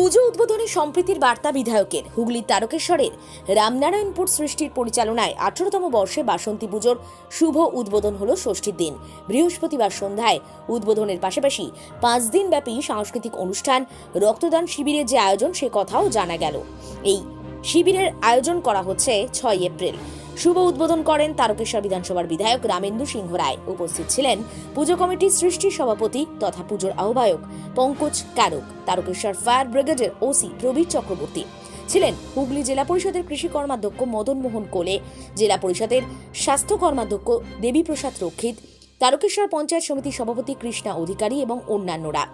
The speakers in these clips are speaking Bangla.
পুজো উদ্বোধনে সম্প্রীতির বার্তা বিধায়কের হুগলির তারকেশ্বরের রামনারায়ণপুর সৃষ্টির পরিচালনায় আঠারোতম বর্ষে বাসন্তী পুজোর শুভ উদ্বোধন হল ষষ্ঠীর দিন। বৃহস্পতিবার সন্ধ্যায় উদ্বোধনের পাশাপাশি পাঁচ দিন ব্যাপী সাংস্কৃতিক অনুষ্ঠান, রক্তদান শিবিরের যে আয়োজন সে কথাও জানা গেল। এই শিবিরের আয়োজন করা হচ্ছে ছয় এপ্রিল। শুভ উদ্বোধন করেন তারকেশ্বর বিধানসভার বিধায়ক রামেন্দু সিংহ রায়। উপস্থিত ছিলেন পুজো কমিটির সৃষ্টির সভাপতি তথা পুজোর আহ্বায়ক পঙ্কজ কারক, তারকেশ্বর ফায়ার ব্রিগেডের ওসি প্রবীর চক্রবর্তী। ছিলেন হুগলি জেলা পরিষদের কৃষি কর্মাধ্যক্ষ মদন মোহন কোলে, জেলা পরিষদের স্বাস্থ্য কর্মাধ্যক্ষ দেবীপ্রসাদ রক্ষিত, তারকেশ্বর পঞ্চায়েত সমিতির সভাপতি কৃষ্ণা অধিকারী এবং অন্যান্যরা।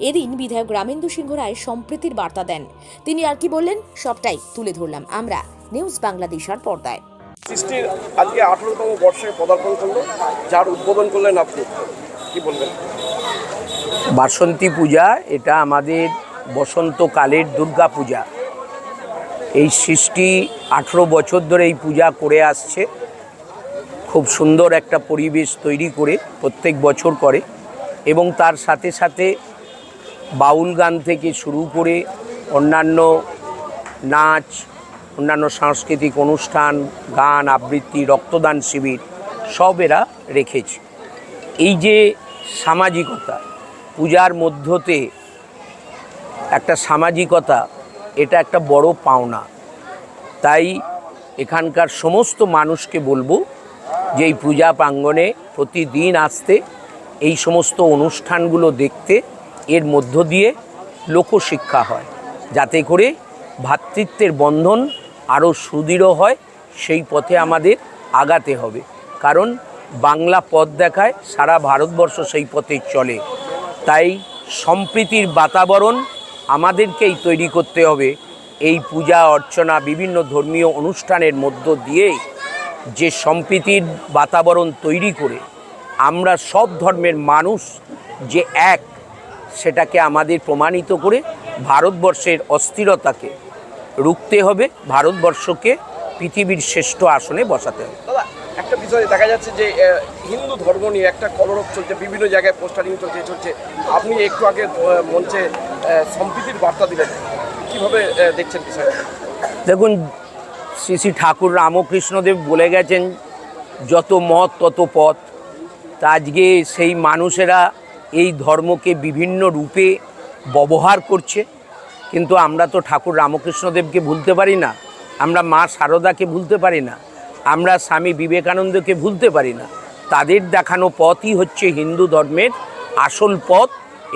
এদিন বিধায়ক রামেন্দু সিংহ রায় সম্প্রীতির বার্তা দেন। তিনি আর কি বললেন? সবটাই তুলে ধরলাম আমরা। নিউজ বাংলাদেশার পর্দায়। সৃষ্টির আজকে আঠারোতম বর্ষে পদার্পণ করল, যার উদ্বোধন করলেন আপনি কি বলবেন? বাসন্তী পূজা, এটা আমাদের বসন্তকালের দুর্গা পূজা। এই সৃষ্টি আঠেরো বছর ধরে এই পূজা করে আসছে। খুব সুন্দর একটা পরিবেশ তৈরি করে প্রত্যেক বছর করে এবং তার সাথে সাথে বাউল গান থেকে শুরু করে অন্যান্য নাচ অন্যান্য সাংস্কৃতিক অনুষ্ঠান, গান, আবৃত্তি, রক্তদান শিবির, সব এরা রেখেছে। এই যে সামাজিকতা, পূজার মধ্যতে একটা সামাজিকতা, এটা একটা বড় পাওনা। তাই এখানকার সমস্ত মানুষকে বলব যে এই পূজা প্রাঙ্গণে প্রতিদিন আসতে, এই সমস্ত অনুষ্ঠানগুলো দেখতে, এর মধ্য দিয়ে লোকশিক্ষা হয়। যাতে করে ভ্রাতৃত্বের বন্ধন আরও সুদৃঢ় হয়, সেই পথে আমাদের আগাতে হবে। কারণ বাংলা পথ দেখায় সারা ভারতবর্ষ সেই পথে চলে। তাই সম্প্রীতির বাতাবরণ আমাদেরকেই তৈরি করতে হবে। এই পূজা অর্চনা বিভিন্ন ধর্মীয় অনুষ্ঠানের মধ্য দিয়ে যে সম্প্রীতির বাতাবরণ তৈরি করে আমরা সব ধর্মের মানুষ যে এক, সেটাকে আমাদের প্রমাণিত করে ভারতবর্ষের অস্থিরতাকে রুখতে হবে ভারতবর্ষকে পৃথিবীর শ্রেষ্ঠ আসনে বসাতে হবে। একটা বিষয় দেখা যাচ্ছে যে হিন্দু ধর্ম নিয়ে একটা কলরব চলছে বিভিন্ন জায়গায় পোস্টারিং চলছে চলছে। আপনি একটু আগে মঞ্চে সম্প্রীতির বার্তা দিলেন। কীভাবে দেখছেন বিষয়টা? দেখুন শ্রী শ্রী ঠাকুর রামকৃষ্ণদেব বলে গেছেন যত মত তত পথ। তা আজকে সেই মানুষেরা এই ধর্মকে বিভিন্ন রূপে ব্যবহার করছে। কিন্তু আমরা তো ঠাকুর রামকৃষ্ণদেবকে ভুলতে পারি না। আমরা মা শারদাকে ভুলতে পারি না। আমরা স্বামী বিবেকানন্দকে ভুলতে পারি না। তাদের দেখানো পথই হচ্ছে হিন্দু ধর্মের আসল পথ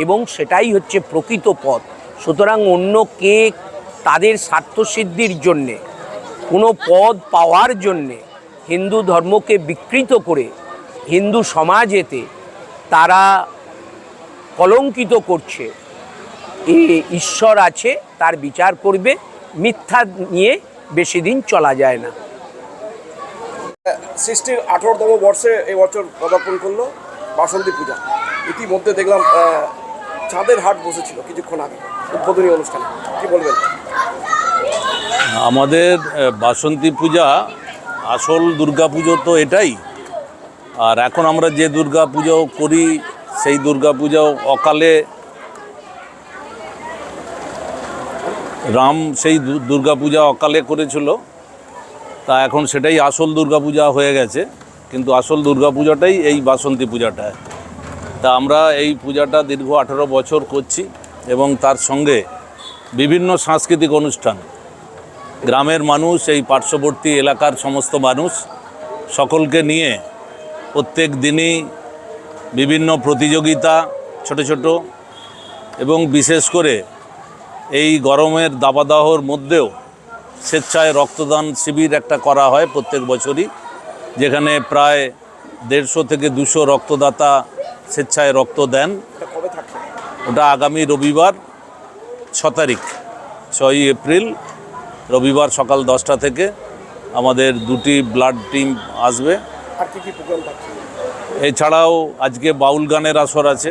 এবং সেটাই হচ্ছে প্রকৃত পথ। সুতরাং অন্য কে তাদের স্বার্থসিদ্ধির জন্যে, কোনো পদ পাওয়ার জন্যে হিন্দু ধর্মকে বিকৃত করে হিন্দু সমাজেতে তারা কলঙ্কিত করছে ঈশ্বর আছে তার বিচার করবে মিথ্যা নিয়ে বেশি দিন চলা যায় না। সৃষ্টির আঠারোতম বর্ষে এবছর পদার্পণ করল বাসন্তী পূজা। ইতিমধ্যে দেখলাম চাঁদের হাট বসেছিল কিছুক্ষণ আগে উদ্বোধনী অনুষ্ঠানে। কি বলবেন? আমাদের বাসন্তী পূজা আসল দুর্গা পুজো তো এটাই। আর এখন আমরা যে দুর্গা পুজো করি সেই দুর্গা পুজো অকালে রাম সেই দু- দুর্গা অকালে করেছিল। তা এখন সেটাই আসল দুর্গাপূজা হয়ে গেছে, কিন্তু আসল দুর্গা পূজাটাই এই বাসন্তী পূজাটা। তা আমরা এই পূজাটা দীর্ঘ আঠেরো বছর করছি এবং তার সঙ্গে বিভিন্ন সাংস্কৃতিক অনুষ্ঠান। গ্রামের মানুষ, এই পার্শ্ববর্তী এলাকার সমস্ত মানুষ সকলকে নিয়ে প্রত্যেক দিনই বিভিন্ন প্রতিযোগিতা ছোট ছোট এবং বিশেষ করে এই গরমের দাবাদাহর মধ্যেও স্বেচ্ছায় রক্তদান শিবির একটা করা হয় প্রত্যেক বছরই, যেখানে প্রায় দেড়শো থেকে দুশো রক্তদাতা স্বেচ্ছায় রক্ত দেন। ওটা আগামী রবিবার ছ তারিখ, ছয়ই এপ্রিল, রবিবার সকাল দশটা থেকে আমাদের দুটি ব্লাড টিম আসবে। এছাড়াও আজকে বাউল গানের আসর আছে,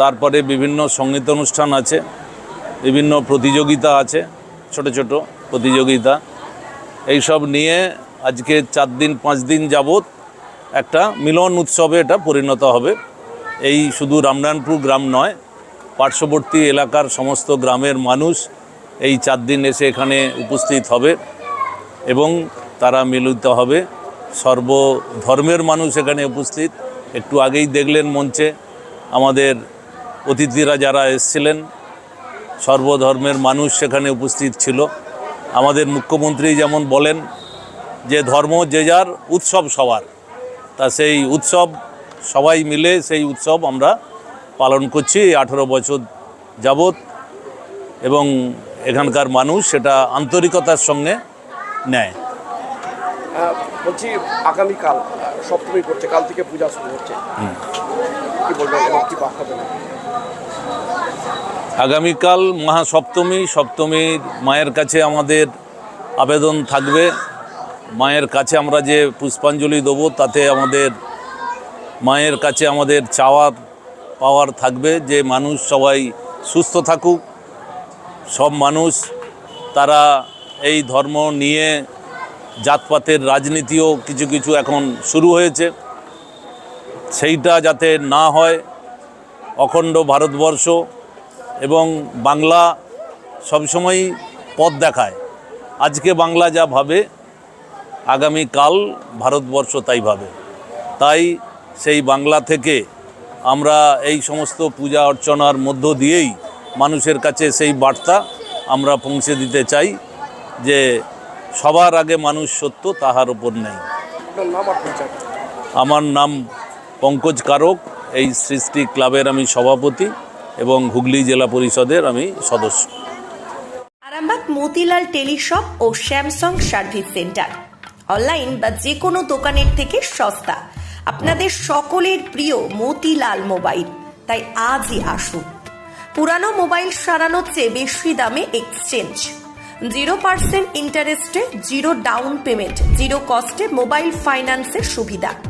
তারপরে বিভিন্ন সংগীত অনুষ্ঠান আছে। বিভিন্ন প্রতিযোগিতা আছে, ছোট ছোট প্রতিযোগিতা। এইসব নিয়ে আজকে চার দিন, পাঁচ দিন যাবৎ একটা মিলন উৎসবে এটা পরিণত হবে। এই শুধু রামনারায়ণপুর গ্রাম নয়, পার্শ্ববর্তী এলাকার সমস্ত গ্রামের মানুষ এই চার দিন এসে এখানে উপস্থিত হবে এবং তারা মিলিত হবে। সর্ব ধর্মের মানুষ এখানে উপস্থিত। একটু আগেই দেখলেন মঞ্চে আমাদের অতিথিরা যারা এসছিলেন সর্বধর্মের মানুষ সেখানে উপস্থিত ছিল। আমাদের মুখ্যমন্ত্রী যেমন বলেন যে ধর্ম যে যার উৎসব সবার। তা সেই উৎসব সবাই মিলে সেই উৎসব আমরা পালন করছি আঠেরো বছর যাবৎ এবং এখানকার মানুষ সেটা আন্তরিকতার সঙ্গে নেয়। বলছি আগামীকাল সপ্তমী করছে কাল থেকে পূজা শুরু হচ্ছে। কি বলবেন এবং কি বার্তা দেবেন? আগামীকাল মহাসপ্তমী সপ্তমীর মায়ের কাছে আমাদের আবেদন থাকবে। মায়ের কাছে আমরা যে পুষ্পাঞ্জলি দেবো, তাতে আমাদের মায়ের কাছে আমাদের চাওয়ার পাওয়ার থাকবে যে মানুষ সবাই সুস্থ থাকুক। সব মানুষ তারা এই ধর্ম নিয়ে জাতপাতের রাজনীতিও কিছু কিছু এখন শুরু হয়েছে। সেইটা যাতে না হয়, অখণ্ড ভারতবর্ষ এবং বাংলা সবসময়ই পথ দেখায়। আজকে বাংলা যা ভাবে আগামীকাল ভারতবর্ষ তাই ভাবে। তাই সেই বাংলা থেকে আমরা এই সমস্ত পূজা অর্চনার মধ্য দিয়েই মানুষের কাছে সেই বার্তা আমরা পৌঁছে দিতে চাই যে সবার আগে মানুষ সত্য, তাহার ওপর নেই। আমার নাম পঙ্কজ কারক, এই সৃষ্টি ক্লাবের আমি সভাপতি। এবং হুগলি জেলা পরিষদের আমি সদস্য। আরামবাগ, মতিলাল টেলিশপ ও স্যামসাং সার্ভিস সেন্টার। অনলাইন বা যে কোনো দোকানের থেকে সস্তা। আপনাদের সকলের প্রিয় মতিলাল মোবাইল। তাই আজই আসুন। পুরানো মোবাইল সারানোর চেয়ে বেশি দামে এক্সচেঞ্জ। জিরো পার্সেন্ট ইন্টারেস্টে, জিরো ডাউন পেমেন্ট, জিরো কস্টে মোবাইল ফাইন্যান্সের সুবিধা।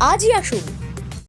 আজই আসুন।